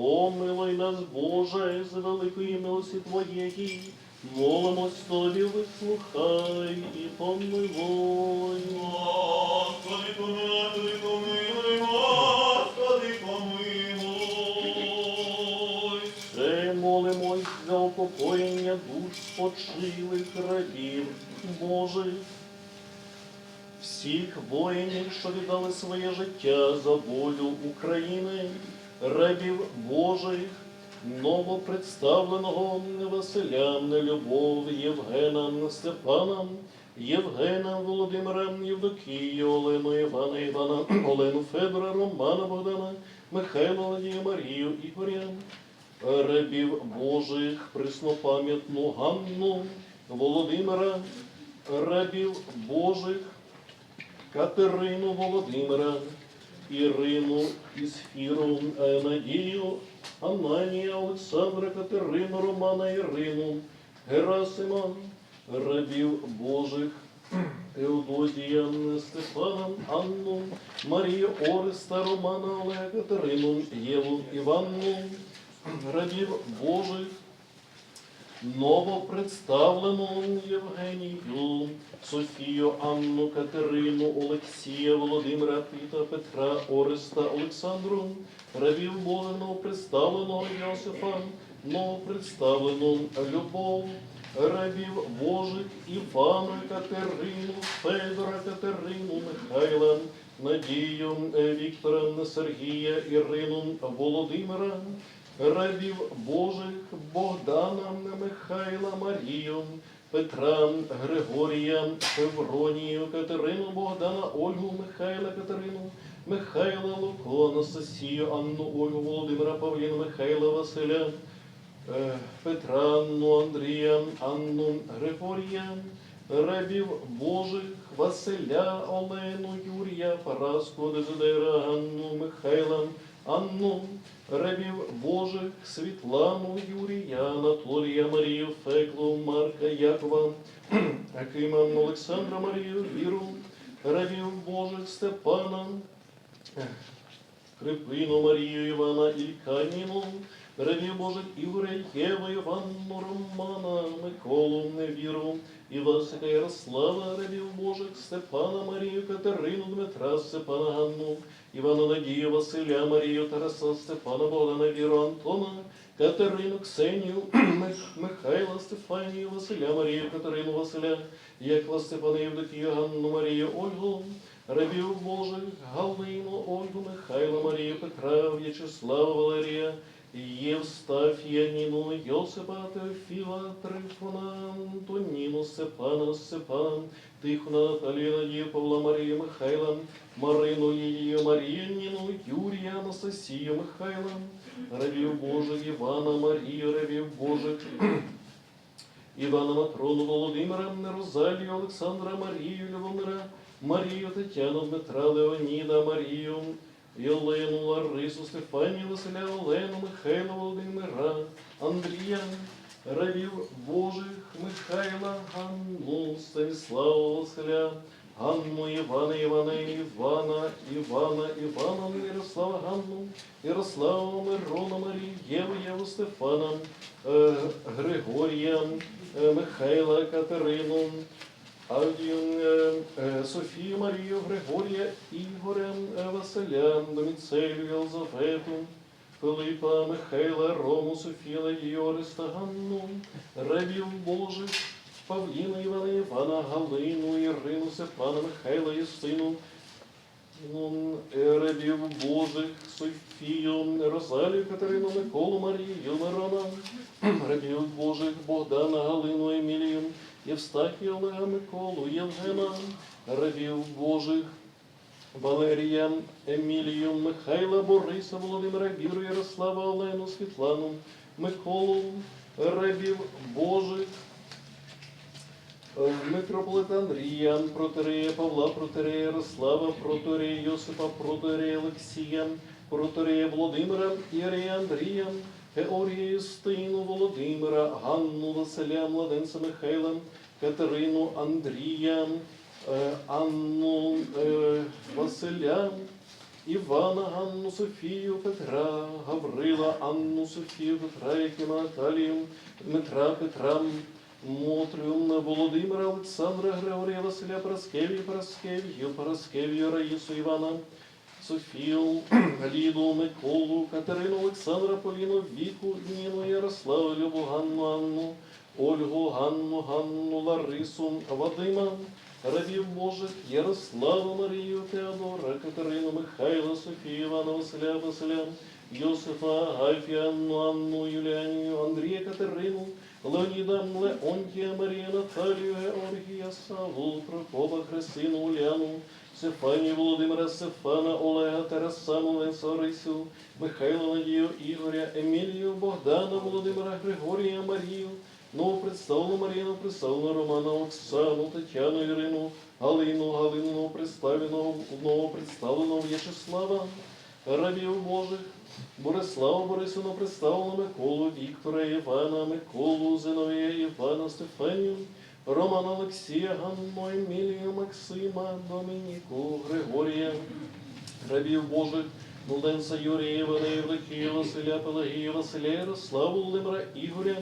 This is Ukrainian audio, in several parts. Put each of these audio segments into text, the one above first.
помилуй нас, Боже, з великої милості Твоєї. Молимось Тобі, вислухай і помилуй. Господи, помилуй, помилуй, Господи, помилуй. Ще молимось за упокоєння душ спочилих рабів Божих. Всіх воїнів, що віддали своє життя за волю України, рабів Божих, новопредставленого Василя, Любов, Євгена, Степана, Євгена, Володимира, Євдокію, Олену, Івана, Івана, Олену, Федора, Романа, Богдана, Михайла, Марію, Ігоря, рабів Божих, преснопам'ятну Ганну, Володимира, рабів Божих, Катерину Володимира, Ірину Ісфіру, е, Надію, Ананія, Олександра, Катерину, Романа, Ірину, Герасима, рабів Божих, Теодозія, Стефана, Анну, Марію Ореста, Романа, Олега, Катерину, Єву, Іванну, рабів Божих, новопредставлену Євгенію, Софію, Анну, Катерину, Олексія, Володимира, Піта, Петра, Ореста, Олександру, рабів Бога, новопредставленого Йосифа, новопредставлену Любов, рабів Божих, Івана, Катерину, Федора, Катерину, Михайла, Надію, Віктора, Сергія, Ірину, Володимира, рабів Божих, Богдана, Михайла, Марію, Петра, Григорія, Февронію, Катерину, Богдана, Ольгу, Михайла, Катерину, Михайла, Луко, Анастасію, Анну, Ольгу, Володимира, Павліна, Михайла, Василя, е, Петра, Анну, Андрія, Анну, Григорія, рабів Божих, Василя, Олену, Юрія, Параску, Дезидера, Анну, Михайла, Анну, рабів Божих, Світлану, Юрія, Анатолія, Марію, Феклу, Марка, Якова, Акима, Олександра, Марію, Віру, рабів Божих, Степана, Хрипину, Марію, Івана, Ільканіну, рабів Божих, Ігоря, Єву, Іванну, Романа, Миколу, Невіру, Івасика, Ярослава, рабів Божих, Степана, Марію, Катерину, Дмитра, Степана, Ганну, Івана Надію, Василя, Марію, Тараса, Степана, Богдана, Віру, Антона, Катерину, Ксенію, Михайла, Стефанію, Василя, Марію, Катерину, Василя, Якова, Степана, Євдокію, Ганну, Марію, Ольгу, рабів Божих, Галину, Ольгу, Михайла, Марію, Петра, В'ячеслава, Валерія, Євстафія, Ніну, Йосипа, Теофіла, Трифона, Антоніну, Степана, Степана, Тихона, Наталію, Надію, Павла, Марію, Михайла, Марину, Лілію, Марію, Ніну, Юрія, Анастасію, Михайла, рабів Божих, Івана, Марію, рабів Божих, Івана Матрону, Володимира, Розалію, Олександра, Марію, Любомира, Марію, Тетяну, Дмитра, Леоніда, Марію, Єлену, Ларису, Стефанію, Василя, Олену, Михайла, Володимира, Андрія, рабів Божих, Михайла, Ганну, Станіслава, Василя, Ганну, Івана, Івана, Івана, Івана, Івана, Ярослава, Ганну, Ярослава, Мирона, Марію, Єву, Єву, Стефана, е, Григорія, е, Михайла, Катерину, Софію, Марію, Григорія, Ігоря, е, Василя, Доміцелю, Єлизавету, Филипа, Михайла, Рому, Софія, Левію, Ореста, Ганну, рабів Божих, Павліна, Івана, Івана, Галину, Ірину, Степана, Михайла, Юстину, ну, е, рабів Божих, Софію, Розалію, Катерину, Миколу, Марію, Мирона, рабів Божих, Богдана, Галину, Емілію, Євстахія, Олега, Миколу, Євгена, рабів Божих, Валерія, Емілію, Михайла, Бориса, Володимира, Віру, Ярослава, Олену, Світлану, Миколу, рабів Божих, митрополита Андрія, протерея Павла, протерея Ярослава, протерея Йосипа, протерея Олексія, протерея Володимира, Ірія Андрія, Георгія Юстину, Володимира, Ганну, Василя, Младенця Михайла, Катерину, Андрія, е, Анну, е, Василя, Івана, Ганну, Софію, Петра, Гаврила, Анну, Софію, Петра, Якима, Наталію, Дмитра, Петра, Мотрю, Володимира, Олександра, Григорія, Василя, Параскевію, Параскевію, Параскевію, Раїсу, Івана, Софію, Ліду, Миколу, Катерину, Олександра, Поліну, Віку, Ніну, Ярославу, Любу, Ганну, Анну, Ольгу, Ганну, Ганну, Ларису, Вадима, рабів Божих, Ярославу, Марію, Теодора, Катерину, Михайла, Софію, Івана, Василя, Василя, Йосифа, Гафія, Анну, Анну, Юліанію, Андрія, Катерину, Леоніда, Леонтія, Марію, Наталію, Георгія, Саву, Прокопа, Христину, Уляну, Стефанію, Володимира, Стефана, Олега, Тараса, Моленса, Орисю, Михайла, Надію, Ігоря, Емілію, Богдана, Володимира, Григорія, Марію, новопредставлену Маріну, представлену Романа, Оксану, Тетяну, Ірину, Галину, Галину, новопредставлену, новопредставлену В'ячеслава, рабів Божих, Борислава Борисовну, представлену Миколу, Віктора, Івана, Миколу, Зиновія, Івана, Стефанію, Романа Олексія, Ганну, Емілію, Максима, Домініку, Григорія, рабів Божих, Младенця Юрія, Івана, Євдокія, Василя, Пелагія, Василя, Ярославу, Володимира, Ігоря,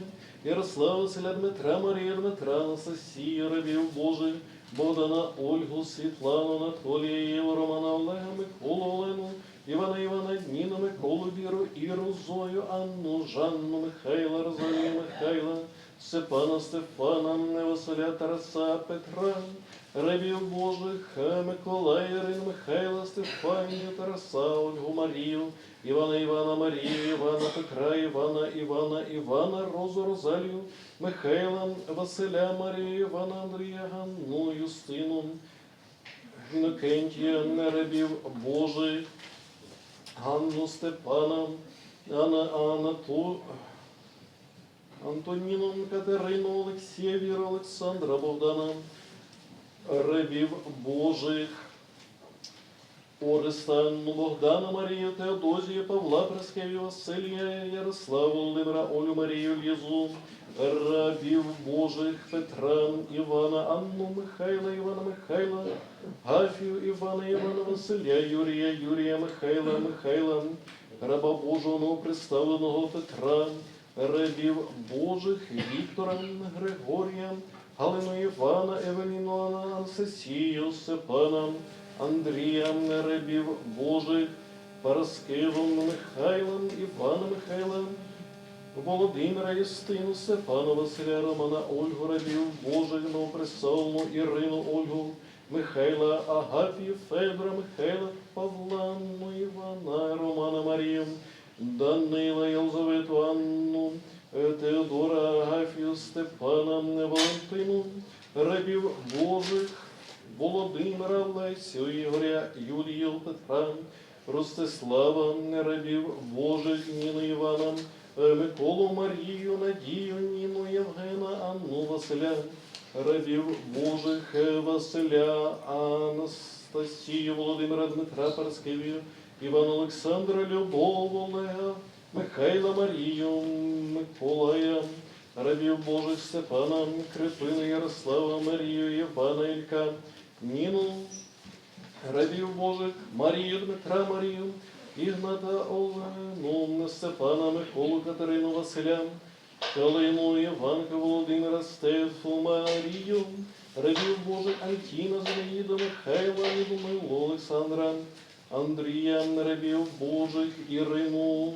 Ярослава, Василя, Дмитра, Марія, Дмитра, Анастасія, рабів Божих, Богдана, Ольгу, Світлану, Анатолія, Єву, Романа, Олега, Миколу, Олену, Івана, Івана, Ніну, Миколу, Віру, Іру, Зою, Анну, Жанну, Михайла, Розалію, Михайла, Степана, Стефана, Василя, Тараса, Петра, рабів Божих, Миколая, Ірину, Михайла, Стефанію, Тараса, Ольгу, Марію, Івана, Івана, Марію, Івана, Петра, Івана, Івана, Івана, Розу, Розалію, Михайла, Василя, Марію, Івана, Андрія, Ганну, Юстину, Інокентія, рабів Божих, Ганну, Степана, Ана, Анату, Антоніну, Катерину, Олексія, Віра, Олександра, Богдана, рабів Божих, Ореста, Богдана, Марію, Теодозію, Павла, Праскевію, Василія, Ярославу, Володимира, Олю, Марію, Лізу, рабів Божих, Петра, Івана, Анну, Михайла, Івана, Михайла, Гафію, Івана, Івана, Василя, Юрія, Юрія, Михайла, Михайла, раба Божого новоприставленого Петра, рабів Божих, Віктора, Григорія, Галину Івана, Евеліну, Анастасію, Степана, Андрія, рабів Божих, Параскевом, Михайлом, Івана Михайла, Володимира, Юстину, Степана, Василя, Романа, Ольгу, рабів Божих, новоприставлену Ірину, Ольгу, Михайла, Агапію, Федора, Михайла, Павла, Івана, Романа, Марію, Данила, Єлизавету, Анну, е, Теодора, Агафію, Степана, Валентину, рабів Божих, Володимира, Лесю, Ігоря, Юлію, Петра, Ростислава, рабів Божих, Ніну, Івана, е, Миколу, Марію, Надію, Ніну, Євгена, Анну, Василя, рабів Божих, Василя, Анастасію, Володимира, Дмитра, Параскевію, Івана Олександра, Любов, Олега, Михайла, Марію, Миколая, рабів Божих Степана, Крипину, Ярослава, Марію, Івана, Ілька, Ніну, рабів Божих, Марію, Дмитра, Марію, Ігната, Олену, Степана, Миколу, Катерину, Василя, Калину, Іванка, Володимира, Стефу, Марію, рабів Божих, Антіна, Зинаїда, Михайла, Людмилу, Олександра, Андрія, рабів Божих, Ірину,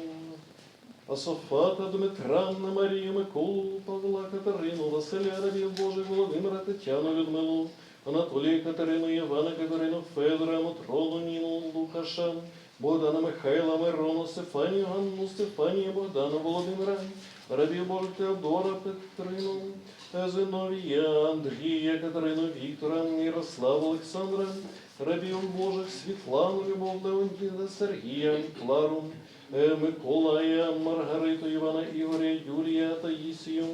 Асофата, Дмитра, Марію, Миколу, Павла, Катерину, Василя, рабів Божих, Володимира, Тетяну, Людмилу, Анатолія, Катерину, Івана, Катерину, Федора, Матрону, Ніну, Лукаша, Богдана, Михайла, Мирону, Стефанію, Ганну, Стефанію, Богдана, Володимира, рабів Божих, Теодора, Петрину, Зиновія, Андрія, Катерину, Віктора, Ярослава, Олександра, рабів Божих, Світлану, Любов, Леонтіда, Сергія, Клару, е, Миколая, Маргариту, Івана, Ігоря, Юрія, Таїсію,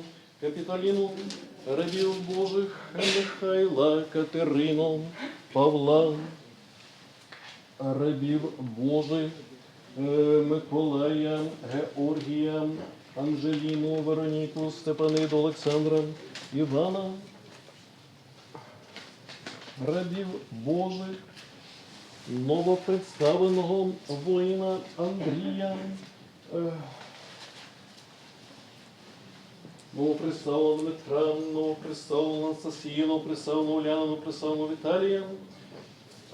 Капіталіну, рабів Божих, Михайла, Катерину, Павла, рабів Божих, е, Миколая, Георгія, Анжеліну, Вероніку, Степаниду, Олександра, Івана, рабів Божих, новопредставленого воїна Андрія. Ех. Новопредставленого Дмитра, новопредставленого Анастасію, новопредставленого Уляну, новопредставленого Віталія,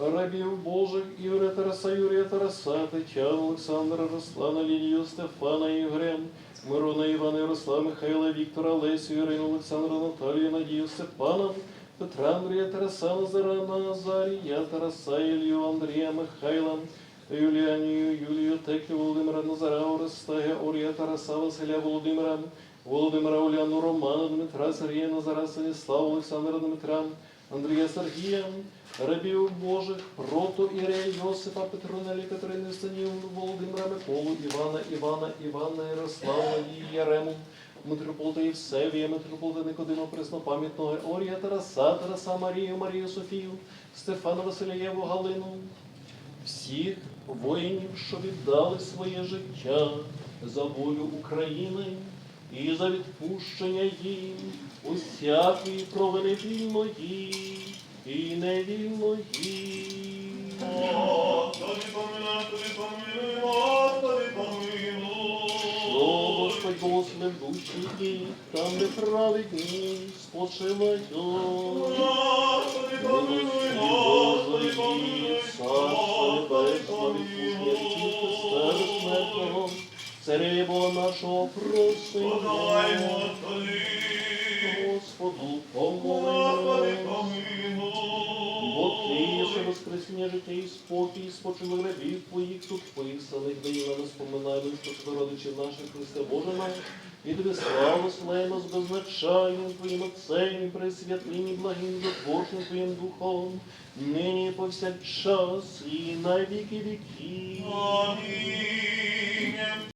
рабів Божих, Ігоря Тараса, Юрія Тараса, Тетяну, Олександра, Руслана, Лілію, Стефана, Ігоря, Мирона, Івана, Ярослава, Михайла, Віктора, Лесю, Ірину, Олександра, Наталію, Надію, Степана, Петра, Андрія, Тараса, Назара, Назарія, Тараса, Ілью, Андрія, Михайла, Юліанію, Юлію, Теклю, Володимира, Назара, Ореста, Георгія, Тараса, Василя, Володимира, Володимира, Уляну, Романа, Дмитра, Сергія, Назара, Станіслава, Олександра, Дмитра, Андрія, Сергія, рабів Божих, Прото, Ірея, Йосипа, Петронелі, Катерини, Станів, Володимира, Миколу, Івана, Івана, Івана, Ярослава, Ярему, митрополита Євсевія, митрополита Никодима, Преснопам'ятного Георгія, Тараса, Тараса, Марію, Марію, Софію, Стефана, Василієву, Галину, всіх воїнів, що віддали своє життя за волю України і за відпущення їм усякої провини вільної і невільної. Господи, помилуй, Господи, помилуй, Господи, помилуй. Господь благословив душі там, де праведні спочивають. Господи, помилуй, Господи, помилуй, Господи, помилуй. Царя Бога нашого просимо. Господу помилуй. Бо ти помилуй. воскресіння життя і спокій, спочили рабів твоїх тут писаних, даї нам споминаємо, що родичів наших Христа Боже наш, і тобі славу славимо з беззначальним Твоїм Отцем, і пресвятим, і благим затворчим Твоїм Духом, нині повсякчас, і на віки віків. Амінь.